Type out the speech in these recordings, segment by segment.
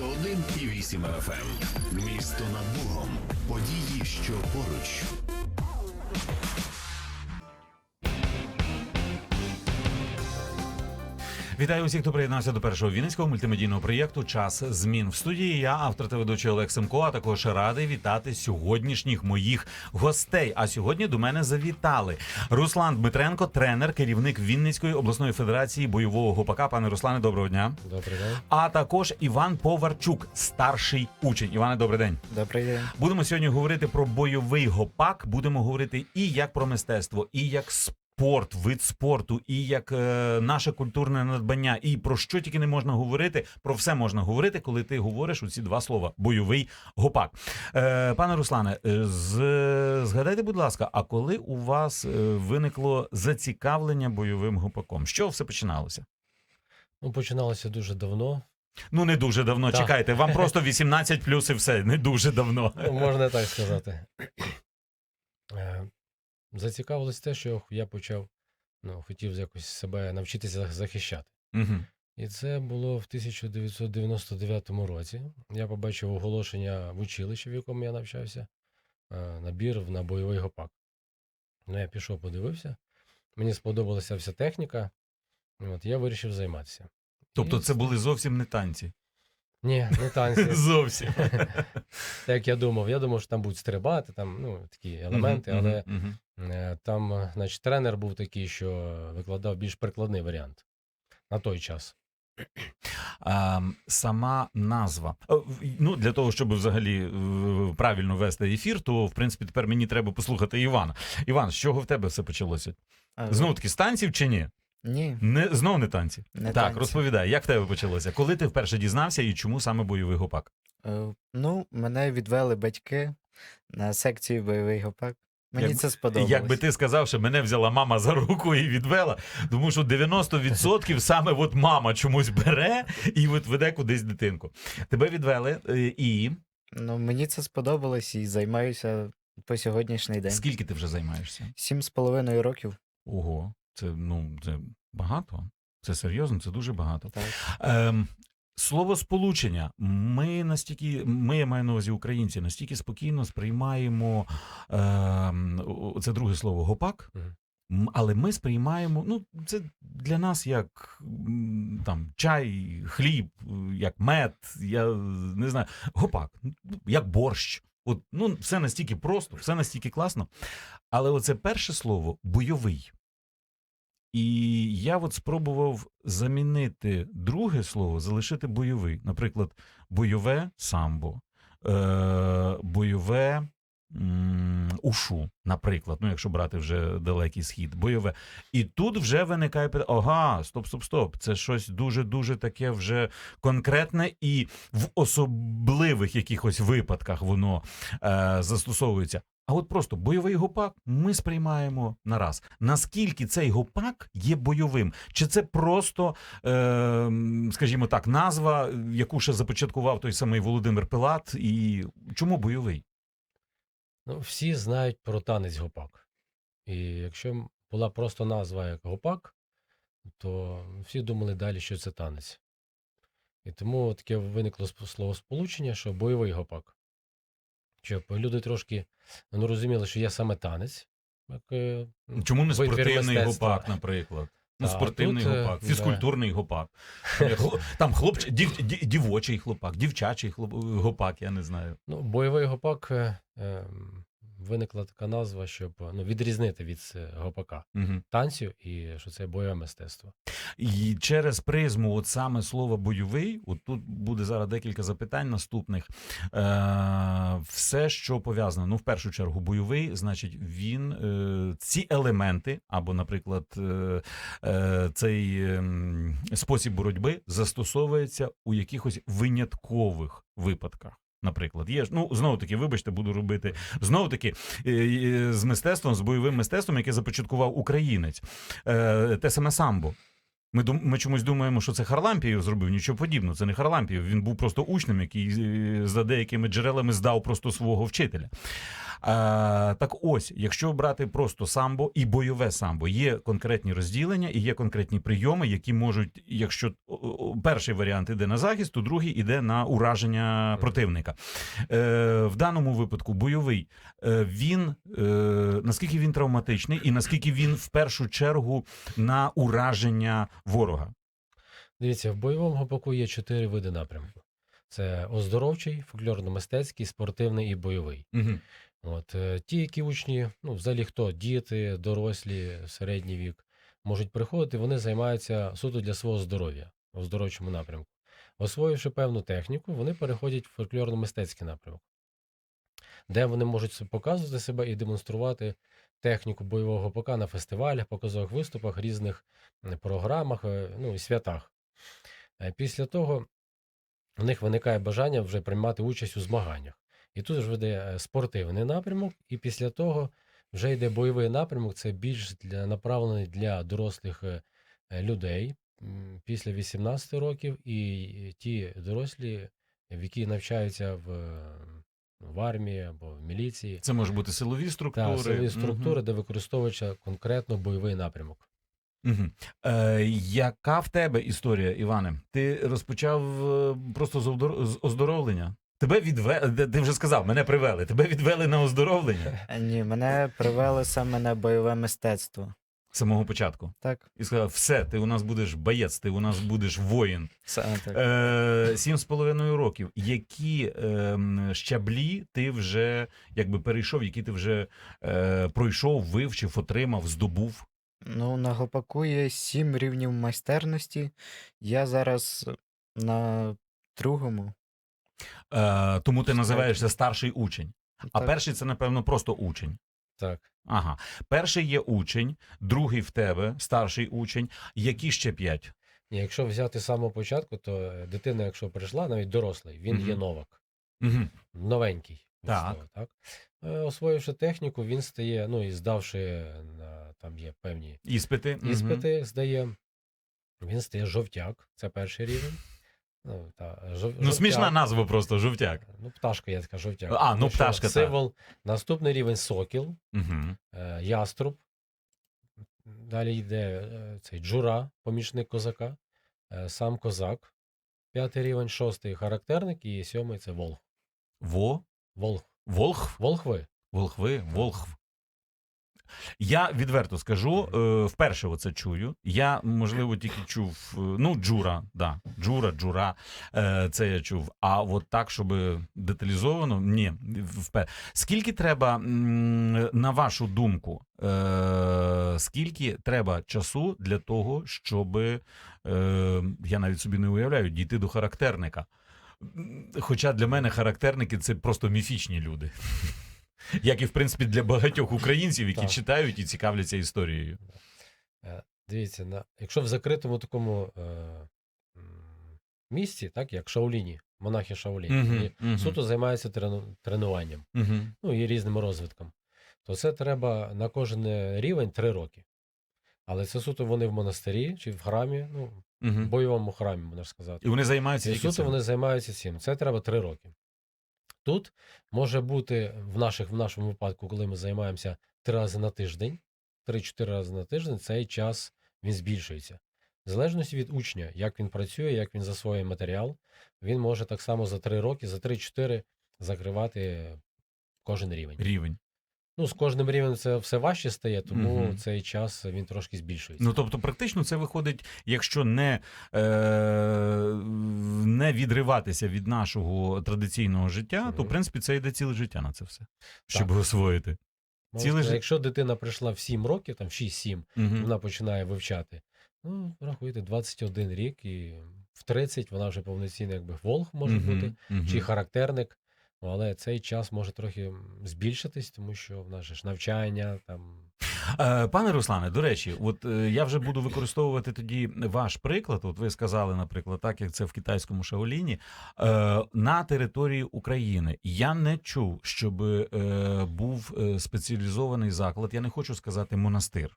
91 і 8 FM. Місто над Богом. Події, що поруч. Вітаю усіх, хто приєднався до першого вінницького мультимедійного проєкту Час змін в студії. Я автор та ведучий Олег Семко. А також радий вітати сьогоднішніх моїх гостей. А сьогодні до мене завітали Руслан Дмитренко, тренер, керівник Вінницької обласної федерації бойового гопака. Пане Руслане, доброго дня. Добрий день. А також Іван Поварчук, старший учень. Іване, добрий день. Добрий день. Будемо сьогодні говорити про бойовий гопак. Будемо говорити і як про мистецтво, і як спорт, вид спорту, і як е, наше культурне надбання. І про що тільки не можна говорити. Про все можна говорити, коли ти говориш у ці два слова: бойовий гопак. Е, пане Руслане, е, з, згадайте, будь ласка, а коли у вас е, виникло зацікавлення бойовим гопаком? Що все починалося? Ну, починалося дуже давно. Ну не дуже давно. Так. Чекайте, вам просто 18 плюс і все. Не дуже давно. Ну, можна так сказати. Зацікавилось те, що я почав, ну, хотів якось себе навчитися захищати. Угу. І це було в 1999 році. Я побачив оголошення в училищі, в якому я навчався, е, набір на бойовий гопак. Ну, я пішов, подивився. Мені сподобалася вся техніка. От, я вирішив займатися. Тобто І- це були зовсім не танці. Ні, не танці. Зовсім. Так я думав, я думав, що там будуть стрибати, там ну, такі елементи, але е, там, е, значить, тренер був такий, що викладав більш прикладний варіант на той час. Сама назва. Е, Ну, для того, щоб взагалі правильно вести ефір, то в принципі тепер мені треба послухати Івана. Іван, з чого в тебе все почалося? Знову таки, з танців чи ні? Ні, Не знов не танці. не так, танці. розповідай, як в тебе почалося? Коли ти вперше дізнався і чому саме бойовий гопак? Е, Ну, мене відвели батьки на секцію бойовий гопак. Мені Як- це сподобалось. Якби ти сказав, що мене взяла мама за руку і відвела, тому що 90% саме от мама чомусь бере і от веде кудись дитинку. Тебе відвели е, і Ну, мені це сподобалось і займаюся по сьогоднішній день. скільки ти вже займаєшся? Сім з половиною років. Ого, це ну це багато. Це серйозно, це дуже багато. Так. Ем, слово сполучення. Ми настільки, ми я маю на увазі українці, настільки спокійно сприймаємо ем, це друге слово гопак. Але ми сприймаємо, ну це для нас як там чай, хліб, як мед, я не знаю, гопак, як борщ. От ну все настільки просто, все настільки класно. Але оце перше слово бойовий. І я от спробував замінити друге слово, залишити бойовий. Наприклад, бойове самбо, е, бойове ушу, наприклад, ну якщо брати вже далекий схід, бойове. І тут вже виникає питання: ага, стоп, стоп, стоп. Це щось дуже-дуже таке вже конкретне, і в особливих якихось випадках воно е, застосовується. А от просто бойовий гопак ми сприймаємо нараз. Наскільки цей гопак є бойовим? Чи це просто, е, скажімо так, назва, яку ще започаткував той самий Володимир Пилат? І чому бойовий? Ну, всі знають про танець гопак. І якщо була просто назва як гопак, то всі думали далі, що це танець. І тому таке виникло сп- словосполучення, що бойовий гопак. Щоб люди трошки ну, розуміли, що є саме танець. Як, е, Чому не витвір спортивний мистецтва. гопак, наприклад? Ну, Та, спортивний тут, гопак, гопак, да. фізкультурний гопак. Е, хло- Там хлопч... дів... дівочий хлопак, дівчачий хлоп... гопак, я не знаю. Ну, бойовий гопак е, ем, виникла така назва, щоб ну, відрізнити від е, гопака Угу. танцю і що це бойове мистецтво. І через призму, от саме слово бойовий, от тут буде зараз декілька запитань наступних. Е, все, що пов'язано, ну, в першу чергу, бойовий, значить, він е, ці елементи, або, наприклад, е, е, цей ем, спосіб боротьби застосовується у якихось виняткових випадках. Наприклад, є ж ну знову таки, вибачте, буду робити знову таки е, е, з мистецтвом, з бойовим мистецтвом, яке започаткував українець, е, те саме самбо. Ми, ми чомусь думаємо, що це Харлампієв зробив. Нічого подібного. Це не Харлампієв. Він був просто учнем, який е, за деякими джерелами здав просто свого вчителя. А, так ось, якщо брати просто самбо і бойове самбо, є конкретні розділення і є конкретні прийоми, які можуть, якщо перший варіант іде на захист, то другий іде на ураження противника. Е, в даному випадку бойовий е, він е, наскільки він травматичний, і наскільки він в першу чергу на ураження ворога. Дивіться, в бойовому гопаку є чотири види напрямку: це оздоровчий, фольклорно-мистецький, спортивний і бойовий. Угу. От е, ті, які учні, ну взагалі хто, діти, дорослі, середній вік, можуть приходити, вони займаються суто для свого здоров'я в оздоровчому напрямку. Освоївши певну техніку, вони переходять в фольклорно-мистецький напрямок, де вони можуть показувати себе і демонструвати техніку бойового гопака на фестивалях, показових виступах, різних програмах, е, ну і святах. Е, Після того в них виникає бажання вже приймати участь у змаганнях. І тут ж веде е, спортивний напрямок, і після того вже йде бойовий напрямок. Це більш для направлений для дорослих людей після 18 років, і ті дорослі, які навчаються в, в армії або в міліції, Це може бути силові структури. та силові структури, Мгм. де використовується конкретно бойовий напрямок. Мгм. Е, яка в тебе історія, Іване? Ти розпочав е, просто з, оздор- з оздоровлення? Тебе відвели, ти вже сказав, мене привели. Тебе відвели на оздоровлення Е, Ні, мене привели саме на бойове мистецтво. З самого початку. Так, І сказав: все, ти у нас будеш боєць, ти у нас будеш воїн. саме так. Е, Сім з половиною років. Які ем, щаблі ти вже якби перейшов, які ти вже е, пройшов, вивчив, отримав, здобув? Ну, на гопаку є сім рівнів майстерності. Я зараз на другому. Е, тому ти називаєшся старший учень. А Так, перший це, напевно, просто учень. Так. Ага. Перший є учень, другий в тебе, старший учень. Які ще п'ять? Ні, Якщо взяти з самого початку, то е, дитина, якщо прийшла, навіть дорослий, він є новак. Угу. новенький. від Так. слова, так? Е, Освоївши техніку, він стає, ну і здавши на там є певні Іспити. Мгм. іспити, здає. Він стає жовтяк, це перший рівень. Ну, та, жов, Ну, смішна назва просто жовтяк. Ну, пташка є така жовтяк. А, ну, Тому що пташка, так. Символ. Наступний рівень сокіл, Угу. е, яструб. Далі йде е, цей джура, помічник козака, е, сам козак. П'ятий рівень, шостий характерник, і сьомий це волх. Во, Волх. волхв, Волхви. волхви, волхв. Я відверто скажу, е, вперше оце чую. Я, можливо, тільки чув. е, Ну, джура, да. Джура, джура. Е, це я чув. А от так, щоб деталізовано, ні. впе- Скільки треба, на вашу думку, скільки треба часу для того, щоб я навіть собі не уявляю, дійти до характерника? Хоча для мене характерники це просто міфічні люди. Як і в принципі для багатьох українців, які Так. читають і цікавляться історією. Е, Дивіться, на, якщо в закритому такому е, місці, так як Шаоліні, монахи Шаоліні, вони мгм. суто займаються трену- тренуванням, Угу. ну і різним розвитком, то це треба на кожен рівень три роки. Але це суто вони в монастирі чи в храмі, ну, в Угу. бойовому храмі, можна сказати. І вони займаються І суто цим. вони займаються цим. Це треба три роки. Тут може бути в, наших, в нашому випадку, коли ми займаємося три рази на тиждень, 3-4 рази на тиждень, цей час він збільшується. В залежності від учня, як він працює, як він засвоює матеріал, він може так само за 3 роки, за 3-4 закривати кожен рівень. рівень. Ну, з кожним рівнем це все важче стає, тому Мгм. цей час він трошки збільшується. Ну тобто, практично це виходить, якщо не, е, не відриватися від нашого традиційного життя, то в принципі це йде ціле життя на це все, щоб Так. освоїти. Можна ціле сказати, Якщо дитина прийшла в 7 років, там 6-7, Угу. вона починає вивчати. Ну, рахуйте, 21 рік, і в 30 вона вже повноцінний якби волх може бути, чи характерник. Ну, Але цей час може трохи збільшитись, тому що в нас ж навчання, там Пане Руслане, до речі, от е, я вже буду використовувати тоді ваш приклад. От ви сказали, наприклад, так як це в китайському Шаоліні, е, на території України. Я не чув, щоб е, був е, спеціалізований заклад. Я не хочу сказати монастир.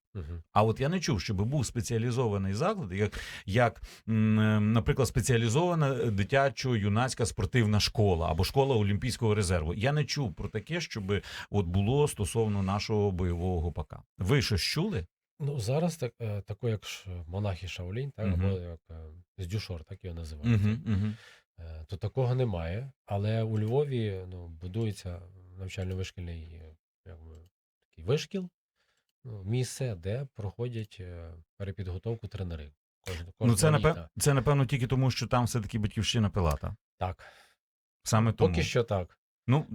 А от я не чув, щоб був спеціалізований заклад, як, як е, наприклад, спеціалізована дитячо-юнацька спортивна школа або школа Олімпійського резерву. Я не чув про таке, щоб от було стосовно нашого бойового гопака. Ви щось чули? Ну, зараз так, е, тако, як ж монахи Шаолінь, так, Мгм. або як е, з Дюшор, так його називають. Угу, угу. Е, То такого немає. Але у Львові ну, будується навчально-вишкільний е, як такий вишкіл, ну, місце, де проходять е, перепідготовку тренери. Кожен, Ну, це, кожного напев... літа. це напевно тільки тому, що там все-таки батьківщина Пилата. Так. Саме тому. Поки що так. Ну,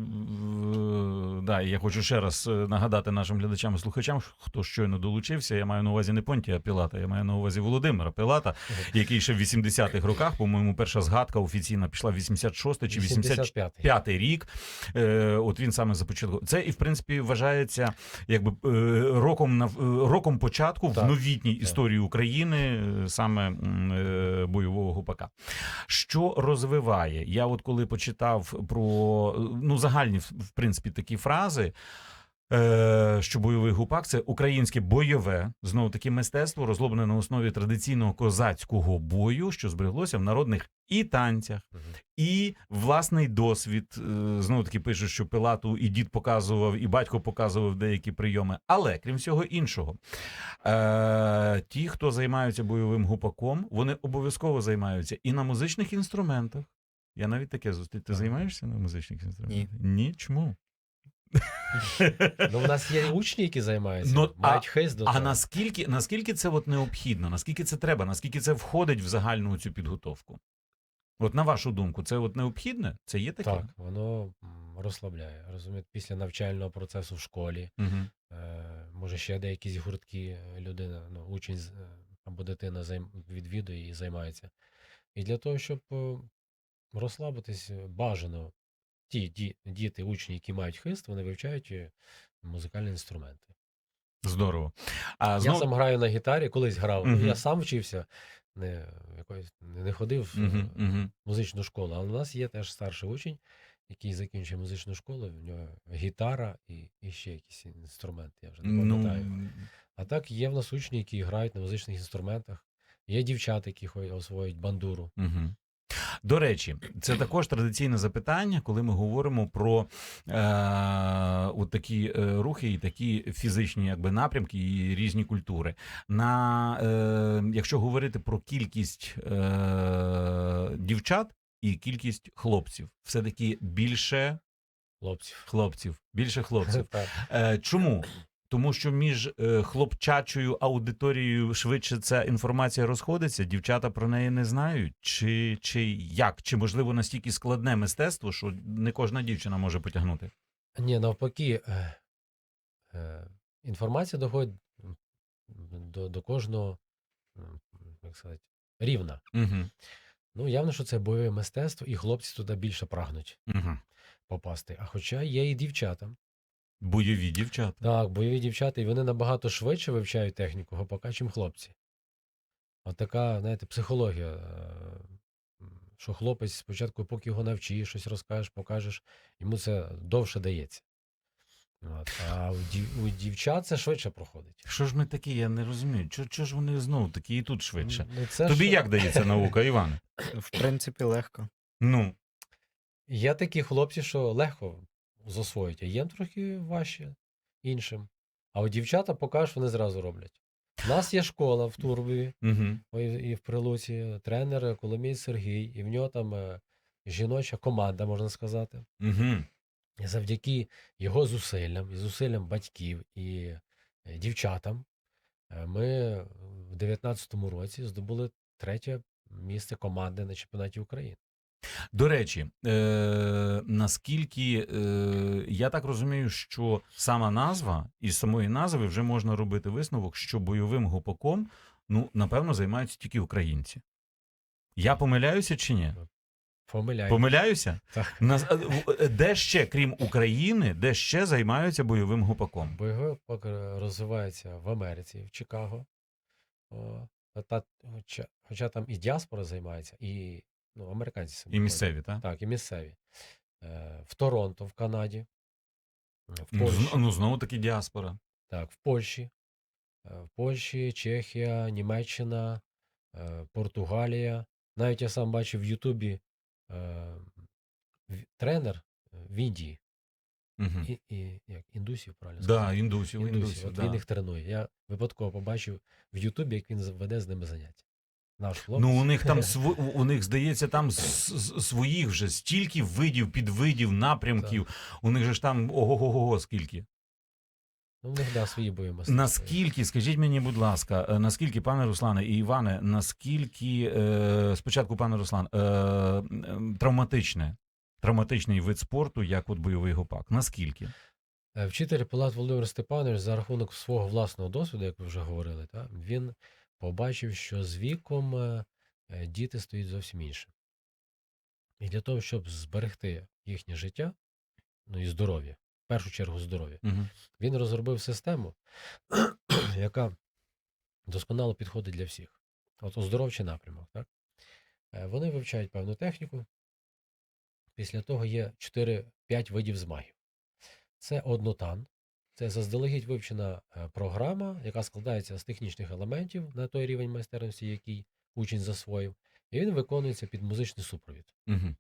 да, я хочу ще раз е, нагадати нашим глядачам і слухачам, хто щойно долучився. Я маю на увазі не Понтія Пілата, я маю на увазі Володимира Пілата, який ще в 80-х роках, по-моєму, перша згадка офіційна пішла 86 чи 85 85-й. рік. Е, от він саме започаткував. Це і в принципі вважається якби е, роком на роком початку в новітній так. історії України саме бойового гупака. Що розвиває? Я от коли почитав про ну загальні в принципі такі фрази. Е, що бойовий гупак це українське бойове знову таки мистецтво, розлоблене на основі традиційного козацького бою, що збереглося в народних і танцях, і власний досвід. Е, Знову таки пишуть, що Пилату і дід показував, і батько показував деякі прийоми. Але крім всього іншого, е, ті, хто займаються бойовим гупаком, вони обов'язково займаються і на музичних інструментах. Я навіть таке зустрів. Ти займаєшся на музичних інструментах? Ні. Чому? Ну, в нас є учні, які займаються, Ну, а- мають хист до А того. наскільки, наскільки це от необхідно, наскільки це треба, наскільки це входить в загальну цю підготовку? От на вашу думку, це от необхідне? Це є таке? Так, воно м, розслабляє. Розумієте, після навчального процесу в школі, Угу. е, може ще де якісь гуртки е, людина, ну, учень з- е, або дитина займ, відвідує і займається. І для того, щоб е, розслабитись, е, бажано ті ді, діти, учні, які мають хист, вони вивчають е, музикальні інструменти. Здорово. А Я сам граю на гітарі, колись грав. Мгм. Я сам вчився, не, якось, не ходив в Угу, е, угу. музичну школу. Але у нас є теж старший учень, який закінчує музичну школу, в нього гітара і, і ще якісь інструменти, я вже не пам'ятаю. Ну, А так є в нас учні, які грають на музичних інструментах. Є дівчата, які освоюють бандуру. Угу. До речі, це також традиційне запитання, коли ми говоримо про е, от такі е, рухи і такі фізичні якби, напрямки і різні культури. На, е, якщо говорити про кількість е, дівчат і кількість хлопців, все-таки більше Хлопців. хлопців, більше хлопців. Е, чому? Тому що між е, хлопчачою аудиторією швидше ця інформація розходиться, дівчата про неї не знають, чи, чи як? Чи можливо настільки складне мистецтво, що не кожна дівчина може потягнути? Ні, навпаки, е, е, інформація доходить до, до кожного, як сказати, рівна. Угу. Ну, явно, що це бойове мистецтво, і хлопці туди більше прагнуть Угу. попасти. А хоча є і дівчата. Бойові дівчата. Так, бойові дівчата, і вони набагато швидше вивчають техніку гопака, чим хлопці. От така, знаєте, психологія. е, Що хлопець спочатку, поки його навчиш, щось розкажеш, покажеш, йому це довше дається. От. А у, дів, у дівчат це швидше проходить. Що ж ми такі, я не розумію. Чого, чого ж вони знову такі і тут швидше? Ну, це Тобі ж- як дається наука, Іване? В принципі, легко. Ну, Є такі хлопці, що легко засвоїть, а є трохи важче іншим. А от дівчата покажеш, вони зразу роблять. У нас є школа в Турбові, угу. І в Прилуці тренер Коломій Сергій, і в нього там е, жіноча команда, можна сказати. Угу. І завдяки його зусиллям, і зусиллям батьків і е, дівчатам, е, ми в 19-му році здобули третє місце команди на чемпіонаті України. До речі, е, наскільки е, я так розумію, що сама назва із самої назви вже можна робити висновок, що бойовим гопаком, ну, напевно, займаються тільки українці. Я помиляюся чи ні? Помиляю. Помиляюся? Так. Нас- е, е, Де ще, крім України, де ще займаються бойовим гопаком? Бойовий гопак е, розвивається в Америці, в Чикаго. Та- хоча там і діаспора займається, і ну, американці самі І місцеві, так? Так, і місцеві. Е, в Торонто, в Канаді, е, в Ну, Польщі. ну знову таки діаспора. Так, в Польщі. Е, В Польщі, Чехія, Німеччина, е, Португалія. Навіть я сам бачив в Ютубі е, тренер в Індії. Угу. І, і, як, індусів, правильно Да, сказати? індусів, Індусів. індусів. От да. він їх тренує. Я випадково побачив в Ютубі, як він веде з ними заняття. Наш хлопець. Ну, у них там св... у них здається, там своїх вже стільки видів, підвидів, напрямків. У них же ж там ого-го-го скільки. Ну, них да, свої бойові. Наскільки, скажіть мені, будь ласка, е, наскільки, пане Руслане і Іване, наскільки е, спочатку, пане Руслан, е, е, травматичне, травматичний вид спорту, як от бойовий гопак? Наскільки? Е, Вчитель Палат Володимир Степанович за рахунок свого власного досвіду, як ви вже говорили, та, він побачив, що з віком е, е, діти стають зовсім іншим. І для того, щоб зберегти їхнє життя, ну і здоров'я, в першу чергу здоров'я, Угу. він розробив систему, яка досконало підходить для всіх. От оздоровчий напрямок. Так? Е, Вони вивчають певну техніку. Після того є 4-5 видів змагів. Це однотан, це заздалегідь вивчена е, програма, яка складається з технічних елементів на той рівень майстерності, який учень засвоїв, і він виконується під музичний супровід. Угу.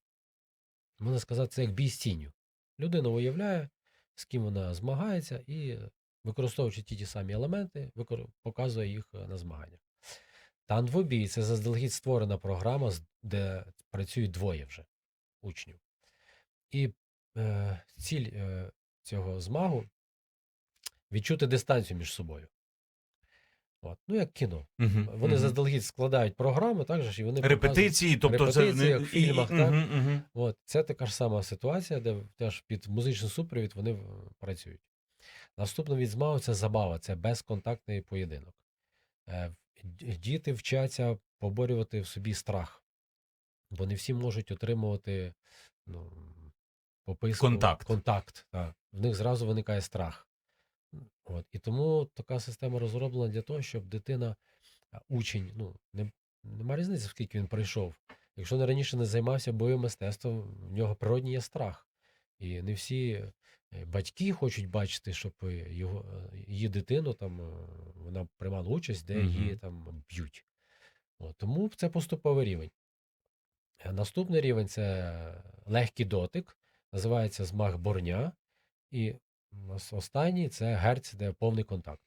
Можна сказати, це як бій з тінню. Людина уявляє, з ким вона змагається, і, використовуючи ті ті самі елементи, показує їх е, на змаганнях. Танвобій це заздалегідь створена програма, де працюють двоє вже учнів. І е, ціль е, цього змагу відчути дистанцію між собою. От. Ну, як кіно. Угу. Вони заздалегідь складають програму, так же ж, і вони Репетиції, тобто це Репетиції, як в фільмах, так? Угу, угу. От, це така ж сама ситуація, де теж під музичний супровід вони е, працюють. Наступний від змагу це забава, це безконтактний поєдинок. Е, Діти вчаться поборювати в собі страх, бо не всі можуть отримувати ну, пописку, Контакт. контакт так. В них зразу виникає страх. От. І тому така система розроблена для того, щоб дитина, учень, ну, не, нема різниці, скільки він пройшов. Якщо він раніше не займався бойовим мистецтвом, в нього природній є страх. І не всі е, батьки хочуть бачити, щоб е, його, е, її дитину там вона приймала участь, де її там б'ють. От, тому це поступовий рівень. Наступний рівень це легкий дотик, називається змах борня. І останній це герць, де повний контакт.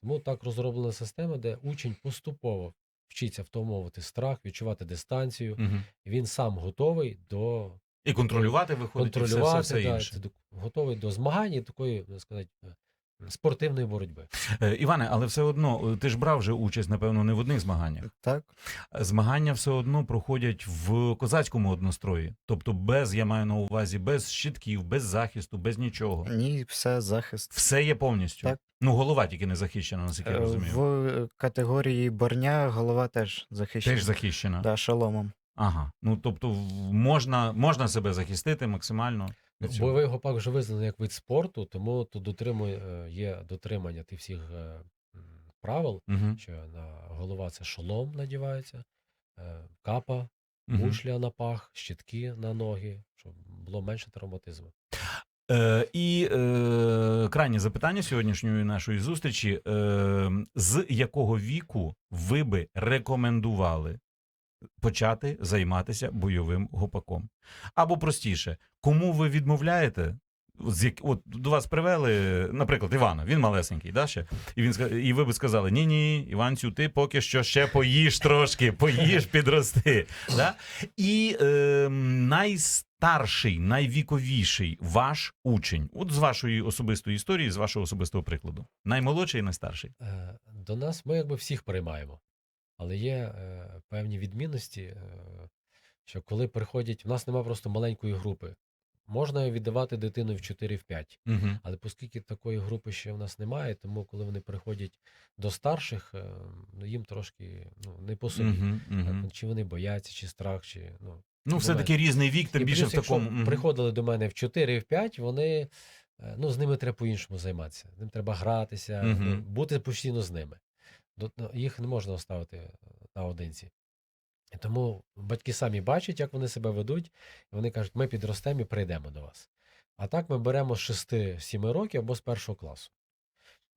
Тому так розроблена система, де учень поступово вчиться втомовувати страх, відчувати дистанцію, Угу. він сам готовий до І контролювати виходить і все, все, все інше. Да, готовий до змагань і такої, так сказати, е, спортивної боротьби. Е, Іване, але все одно е, ти ж брав вже участь, напевно, не в одних змаганнях. Так, Змагання все одно проходять в козацькому однострої, тобто без, я маю на увазі, без щитків, без захисту, без нічого. ні, все захист. Все є повністю. Так. Ну, голова тільки не захищена, наскільки я Е, розумію. В категорії борня голова теж захищена. Теж захищена. Да, шоломом. Ага. Ну тобто можна, можна себе захистити максимально. Бойовий гопак вже визнаний як вид спорту, тому тут дотримує, е, є дотримання тих всіх е, правил, Мгм. що на голова це шолом надівається, е, капа, мушля на пах, щитки на ноги, щоб було менше травматизму. Е, і е, крайнє запитання сьогоднішньої нашої зустрічі: е, з якого віку ви би рекомендували почати займатися бойовим гопаком? Або простіше, кому ви відмовляєте? З як, от до вас привели, наприклад, Івана, він малесенький, да, ще? І він і ви би сказали: ні, ні, Іванцю, ти поки що ще поїж трошки, поїж, підрости. Да? І е, найстарший, найвіковіший ваш учень, от з вашої особистої історії, з вашого особистого прикладу. Наймолодший і найстарший. Е, До нас ми якби всіх приймаємо, але є е, певні відмінності, е, що коли приходять, в нас немає просто маленької групи. Можна віддавати дитину в 4-5, Угу. але оскільки такої групи ще в нас немає, тому коли вони приходять до старших, е, ну, їм трошки ну, не по собі. Угу, угу. Чи вони бояться, чи страх, чи ну Ну, все-таки різний вік, тим більше в плюс, якщо такому. мгм. приходили до мене в 4 і в 5, вони ну, з ними треба по-іншому займатися. З ним треба гратися, ну, бути постійно з ними. Ну, Їх не можна оставити наодинці. І тому батьки самі бачать, як вони себе ведуть, і вони кажуть, ми підростемо і прийдемо до вас. А так ми беремо з 6-7 років або з першого класу.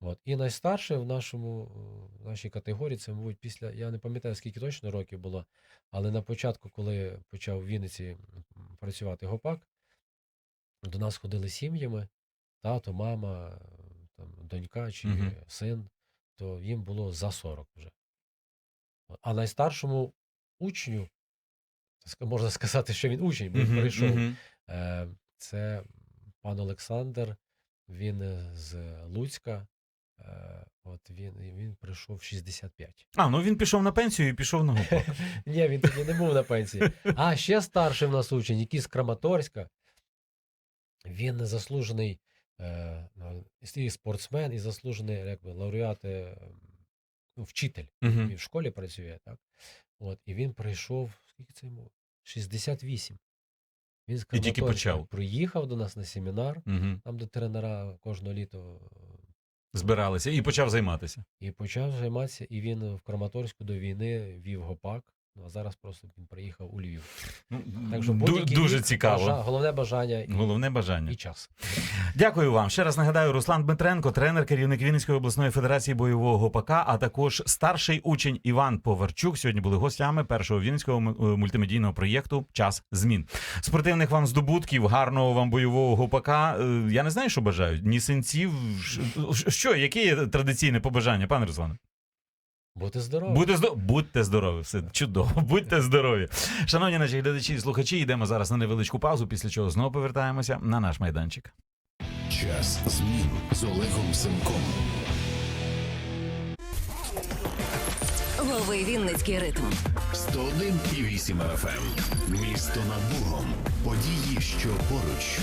От. І найстарше в нашому, в нашій категорії, це, мабуть, після, я не пам'ятаю, скільки точно років було, але на початку, коли почав в Вінниці працювати гопак, до нас ходили сім'ями, тато, мама, там, донька чи Мгм. син, то їм було за 40 вже. А найстаршому учню, можна сказати, що він учень, бо він прийшов. мгм. Е, Це пан Олександр, він е, з Луцька. е, От він, він прийшов в 65. А, ну він пішов на пенсію і пішов на гопак. Ні, він тоді не був на пенсії. А ще старший в нас учень, який з Краматорська. Він заслужений е, ну, і спортсмен, і заслужений якби, лауреат, е, ну, вчитель. Він в школі працює, так? От, і він прийшов, скільки це йому? 68. Він з І тільки почав. приїхав до нас на семінар, угу. там, до тренера кожного літо е, Збиралися і почав займатися. і почав займатися, і він в Краматорську до війни вів гопак. Ну, а зараз просто він приїхав у Львів. Ну, Так що ду- дуже вік, цікаво. бажа- головне бажання і, Головне бажання. і час. Дякую вам. Ще раз нагадаю, Руслан Дмитренко, тренер, керівник Вінницької обласної федерації бойового гопака, а також старший учень Іван Поварчук. Сьогодні були гостями першого вінницького е, мультимедійного проєкту Час змін. Спортивних вам здобутків, гарного вам бойового гопака. Е, Я не знаю, що бажаю. Ні синців. Що, яке є традиційне побажання, пане Руслане? Бути здоровим. Будьте здорові, будьте здорові, все чудово, будьте здорові. Шановні наші глядачі і слухачі, йдемо зараз на невеличку паузу, після чого знову повертаємося на наш майданчик. Час змін з Олегом Семком. Лови Вінницький ритм. 101,8 FM. Місто над Богом. Події, що поруч.